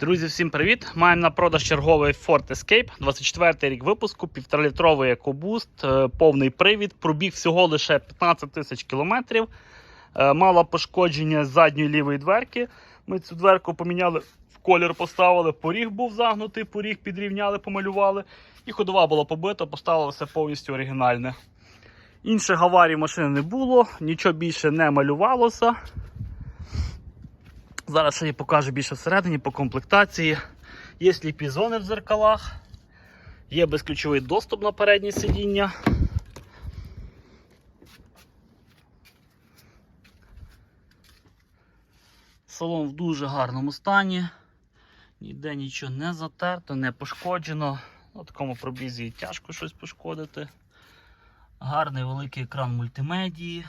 Друзі, всім привіт! Маємо на продаж черговий Ford Escape, 24 рік випуску, 1,5-літровий EcoBoost, е, повний привід, пробіг всього лише 15 тисяч кілометрів. Е, Мала пошкодження задньої лівої дверки. Ми цю дверку поміняли, в колір поставили, поріг був загнутий, поріг підрівняли, помалювали. І ходова була побита, поставили все повністю оригінальне. Інших аварій машини не було, нічого більше не малювалося. Зараз я покажу більше всередині по комплектації. Є сліпі зони в зеркалах, є безключовий доступ на переднє сидіння. Салон в дуже гарному стані. Ніде нічого не затерто, не пошкоджено. На такому пробізі тяжко щось пошкодити. Гарний великий екран мультимедії,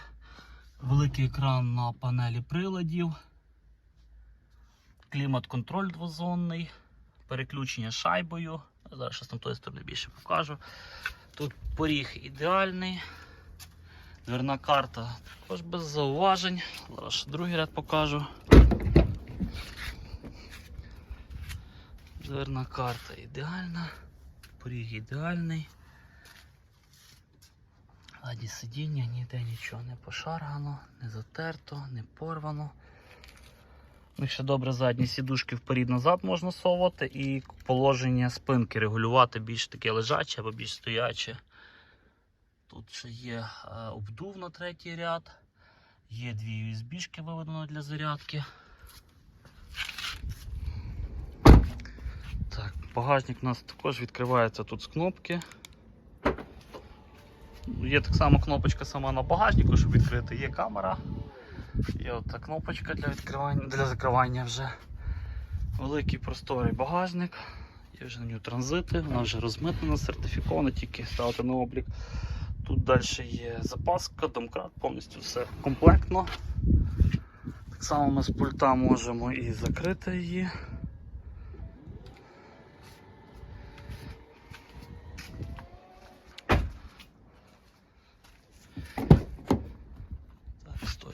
великий екран на панелі приладів клімат-контроль двозонний, переключення шайбою. Зараз щось там тої сторони більше покажу. Тут поріг ідеальний. Дверна карта також без зауважень. Зараз ще другий ряд покажу. Дверна карта ідеальна, поріг ідеальний. Ладі сидіння, ніде нічого не пошаргано, не затерто, не порвано. Ну, ще добре задні сідушки вперед-назад можна совати і положення спинки регулювати більш таке лежаче або більш стояче. Тут ще є е, обдув на третій ряд, є дві USB-шки виведено для зарядки. Так, Багажник у нас також відкривається тут з кнопки. Є так само кнопочка сама на багажнику, щоб відкрити, є камера. Є ота кнопочка для відкривання, для закривання вже. Великий просторий багажник. Є вже на нього транзити, вона вже розмитнена, сертифікована, тільки ставити на облік. Тут далі є запаска, домкрат, повністю все комплектно. Так само ми з пульта можемо і закрити її.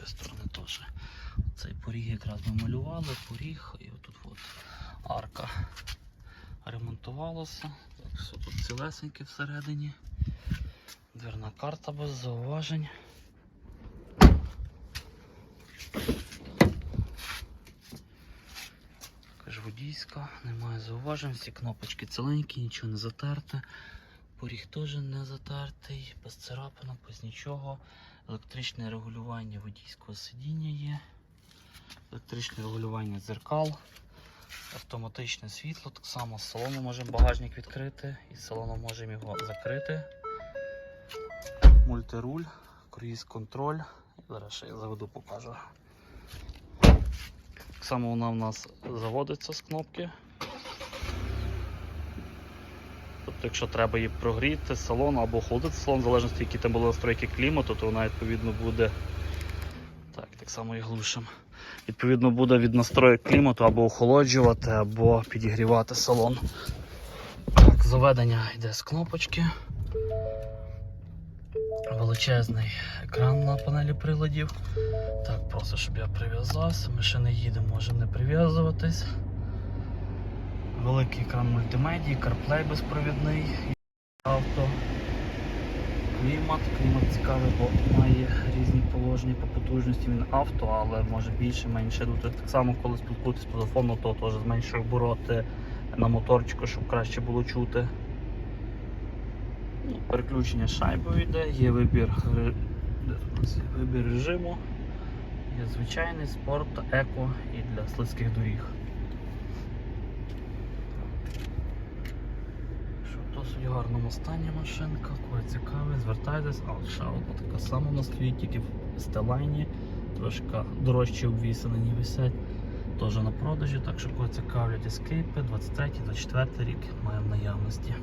Так, сторони теж. Цей поріг якраз ми малювали, поріг і отут от арка ремонтувалася. Так, все тут цілесеньке всередині. Дверна карта без зауважень. Водійська, немає зауважень, всі кнопочки ціленькі, нічого не затерте. Поріг теж не затертий, без царапинок, без нічого. Електричне регулювання водійського сидіння є. Електричне регулювання дзеркал, автоматичне світло. Так само з салону можемо багажник відкрити і з салону можемо його закрити. Мультируль, круїз контроль. Зараз ще я заведу, покажу. Так само вона в нас заводиться з кнопки. Тобто, якщо треба її прогріти салон або охолодити салон, в залежності, які там були настройки клімату, то вона відповідно буде. Так, так само і глушим. Відповідно, буде від настроїк клімату або охолоджувати, або підігрівати салон. Так, Заведення йде з кнопочки. Величезний екран на панелі приладів. Так, просто щоб я прив'язався. Ми ще не їдемо, можемо не прив'язуватись. Великий екран мультимедії, CarPlay безпровідний, авто, клімат. Клімат цікавий, бо має різні положення по потужності. Він авто, але може більше, менше. Тут так само, коли спілкуєтесь по телефону, то теж зменшує обороти на моторчику, щоб краще було чути. Ну, Переключення шайбою йде, є вибір, вибір режиму, є звичайний спорт, еко і для слизьких доріг. Що в досить гарному стані машинка, кого цікавий, звертайтесь, але ще одна така сама стоїть, тільки в стелайні, трошки дорожчі обвісини висять. Теж на продажі, так що кого цікавлять ескейпи, 23-24 рік маємо наявності.